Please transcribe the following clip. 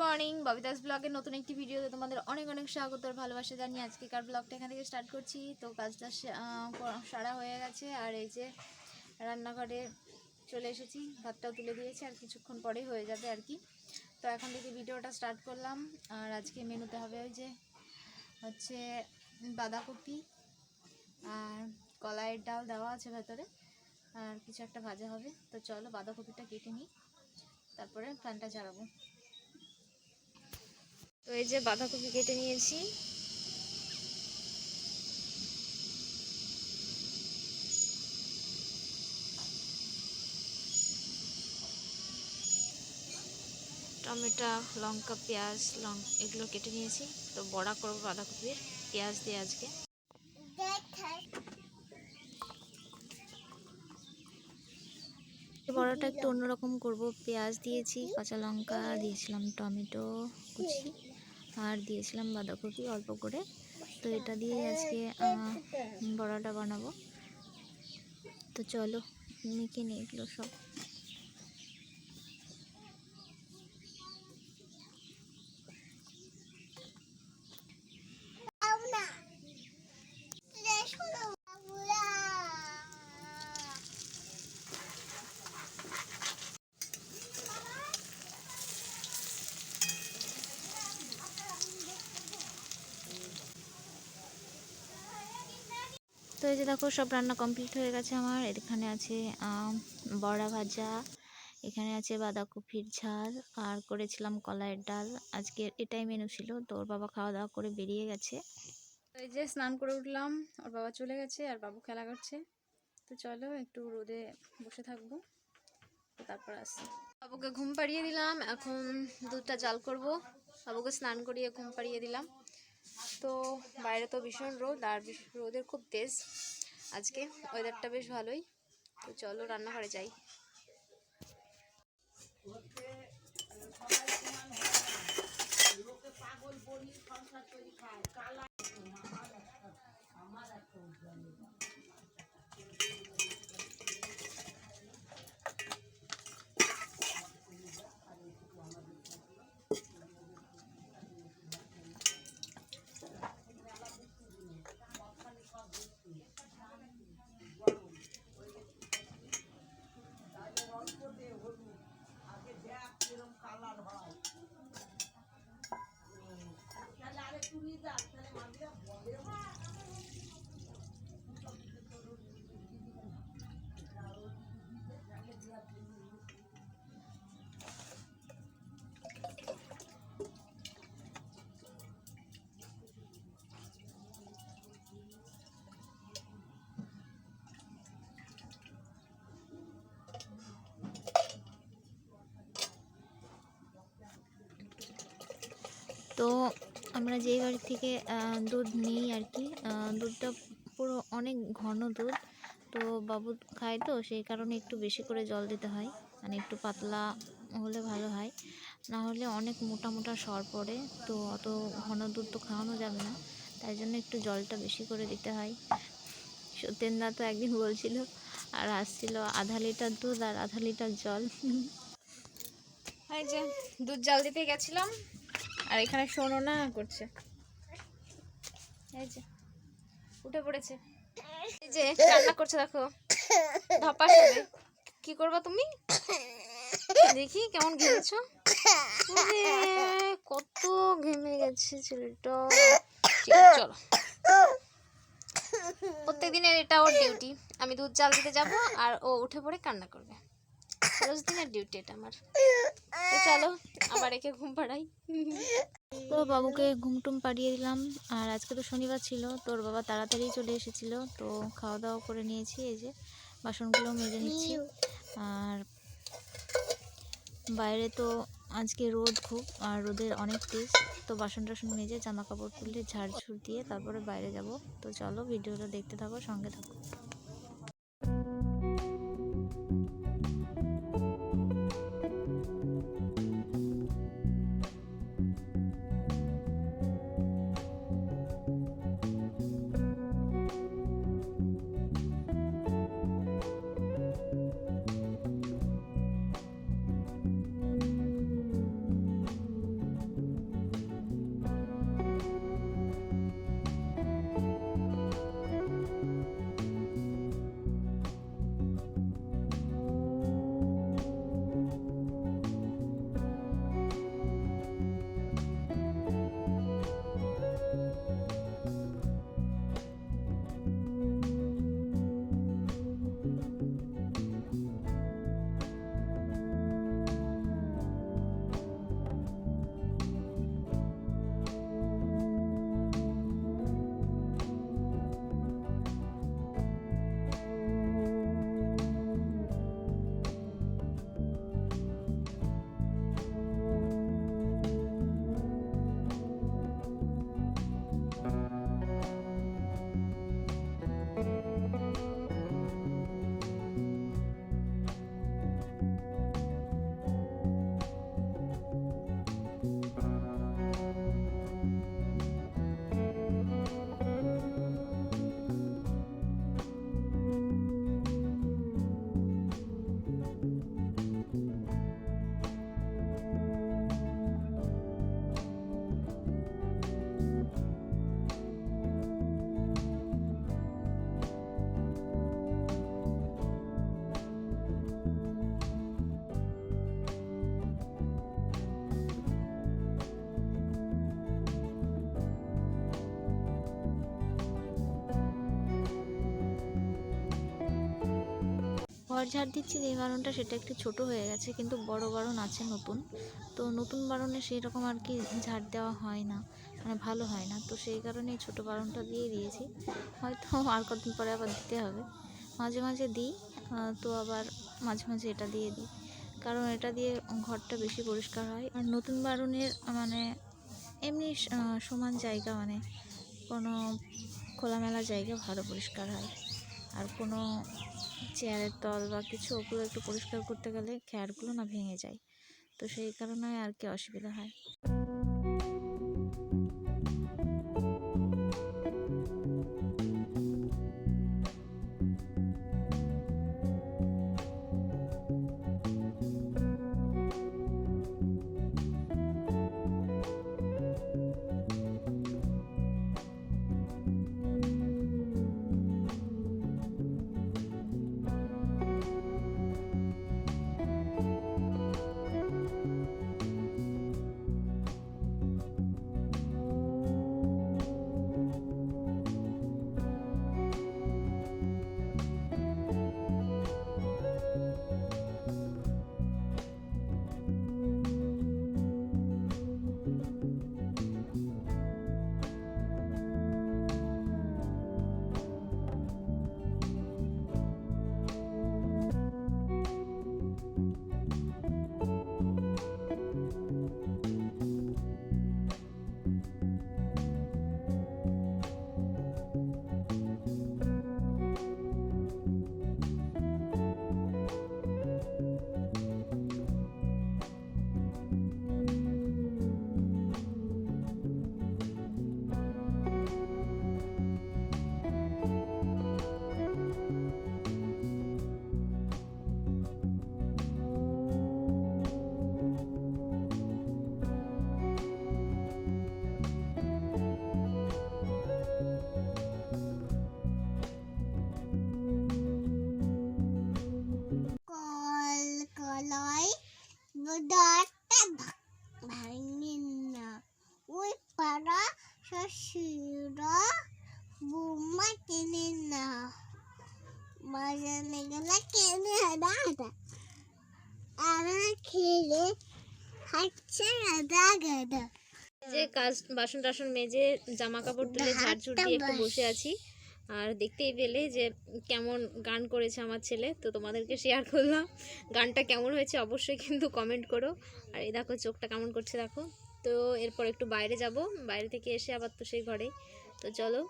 Morning ববিতাস ব্লগের নতুন একটি ভিডিওতে তোমাদের অনেক অনেক স্বাগত আর ভালোবাসা জানিয়ে আজকেকার ব্লগটা এখান থেকে স্টার্ট করছি। তো কাজটা সারা হয়ে গেছে আর এই যে রান্নাঘরে চলে এসেছি, ভাতটাও তুলে দিয়েছি আর কিছুক্ষণ পরেই হয়ে যাবে আর কি। তো এখন থেকে ভিডিওটা স্টার্ট করলাম, আর আজকে মেনুতে হবে ওই যে হচ্ছে বাঁধাকপি আর কলাইয়ের ডাল দেওয়া আছে ভেতরে, আর কিছু একটা ভাজা হবে। তো চলো বাঁধাকপিটা কেটে নিই, তারপরে প্যানটা চালাবো তো এই যে বাঁধাকপি কেটে নিয়েছি। টমেটো, লঙ্কা, পেঁয়াজ, লং এগুলো কেটে নিয়েছি। তো বড়া করব বাঁধাকপির। পেঁয়াজ দিয়ে আজকে। বড়াটা একটু অন্যরকম করব। পেঁয়াজ দিয়েছি, কাঁচা লঙ্কা, দিয়েছিলাম টমেটো, কুচি। আর দিয়েছিলাম বাঁধাকপি অল্প করে। তো এটা দিয়ে আজকে বড়াটা বানাবো। তো চলো মেখে নিয়ে এগুলো সব। তো এই যে দেখো, সব রান্না কমপ্লিট হয়ে গেছে আমার। এখানে আছে বড়া ভাজা, এখানে আছে বাঁধাকপির ঝাল, আর করেছিলাম কলাইয়ের ডাল। আজকে এটাই মেনু ছিল, তো ওর বাবা খাওয়া দাওয়া করে বেরিয়ে গেছে। তো এই যে স্নান করে উঠলাম, ওর বাবা চলে গেছে আর বাবু খেলা করছে। তো চলো একটু রোদে বসে থাকব তারপর আসছি। বাবুকে ঘুম পাড়িয়ে দিলাম, এখন দুধটা জাল করব। বাবুকে স্নান করিয়ে ঘুম পাড়িয়ে দিলাম। তো বাইরে তো ভীষণ রোদ আর রোদের খুব তেজ। আজকে ওয়েদারটা বেশ ভালোই। তো চলো রান্নাঘরে যাই। তো আমরা যেই বাড়ি থেকে দুধ নিই আর কি দুধটা পুরো অনেক ঘন দুধ। তো বাবু খায় তো, সেই কারণে একটু বেশি করে জল দিতে হয়। মানে একটু পাতলা হলে ভালো হয়। না হলে অনেক মোটা মোটা সর পড়ে, তো অত ঘন দুধ তো খাওয়ানো যাবে না। তাই জন্য একটু জলটা বেশি করে দিতে হয়। সত্যেনদা তো একদিন বলছিল, আর আসছিল আধা লিটার দুধ আর আধা লিটার জল। যে দুধ জল দিতে গেছিলাম আর এখানে শোনো না, করছে। এই যে, উঠে পড়েছে। এই যে, রান্না করছে, দেখো। ধপাস করে কি করবা তুমি? দেখি কেমন ঘেমেছো কত ঘেমে গেছে ছেলেটা। চলো। প্রত্যেক দিনের এটা ওর ডিউটি আমি দুধ জাল দিতে যাব আর ও উঠে পড়ে কান্না করবে। রোজ ডিউটি এটা আমার। তো চলো, আবার একে ঘুম পাড়াই। তো বাবুকে ঘুম টুম পাড়িয়ে দিলাম, আর আজকে তো শনিবার ছিল, তোর বাবা তাড়াতাড়ি চলে এসেছিল, তো খাওয়া দাওয়া করে নিয়েছি, এই যে বাসনগুলো মেজে নিচ্ছি। আর বাইরে তো আজকে রোদ খুব, আর রোদের অনেক তেজ, তো বাসন টাসন মেজে জামা কাপড় তুলে ঝাড়ঝুড় দিয়ে তারপরে বাইরে যাব। তো চলো, ভিডিওটা দেখতে থাকো, সঙ্গে থাকো। ঘর ঝাড় দিচ্ছি, যে বারণটা সেটা একটু ছোট হয়ে গেছে, কিন্তু বড় বারণ আছে নতুন। তো নতুন বারণে সেই রকম আর কি ঝাড় দেওয়া হয় না মানে ভালো হয় না। তো সেই কারণে এই ছোটো বারণটা দিয়ে দিয়েছি। হয়তো আর কদিন পরে আবার দিতে হবে। মাঝে মাঝে দিই তো আবার মাঝে মাঝে এটা দিয়ে দিই। কারণ এটা দিয়ে ঘরটা বেশি পরিষ্কার হয়। আর নতুন বারণের মানে এমনি সমান জায়গা মানে কোনো খোলামেলা জায়গা ভালো পরিষ্কার হয়। আর কোনো চেয়ারের তল বা কিছু ওগুলো একটু পরিষ্কার করতে গেলে খেয়ারগুলো না ভেঙে যায়। তো সেই কারণে আর কি অসুবিধা হয়। কেনেন না। বাজারে গেলে কেনে আদা আদা। আদা খেলে হাঁটছে আদা গাদা। যে কাজ বাসন টাসন মেজে জামা কাপড় তুলে ঝাড় ঝুড় দিয়ে একটু বসে আছি। আর দেখতেই পেলে যে কেমন গান করেছে আমার ছেলে। তো তোমাদেরকে শেয়ার করলাম। গানটা কেমন হয়েছে অবশ্যই কিন্তু কমেন্ট করো। আর এই দেখো চোখটা কেমন করছে দেখো। তো এরপর একটু বাইরে যাব। বাইরে থেকে এসে আবার তো সেই ঘরে তো চলো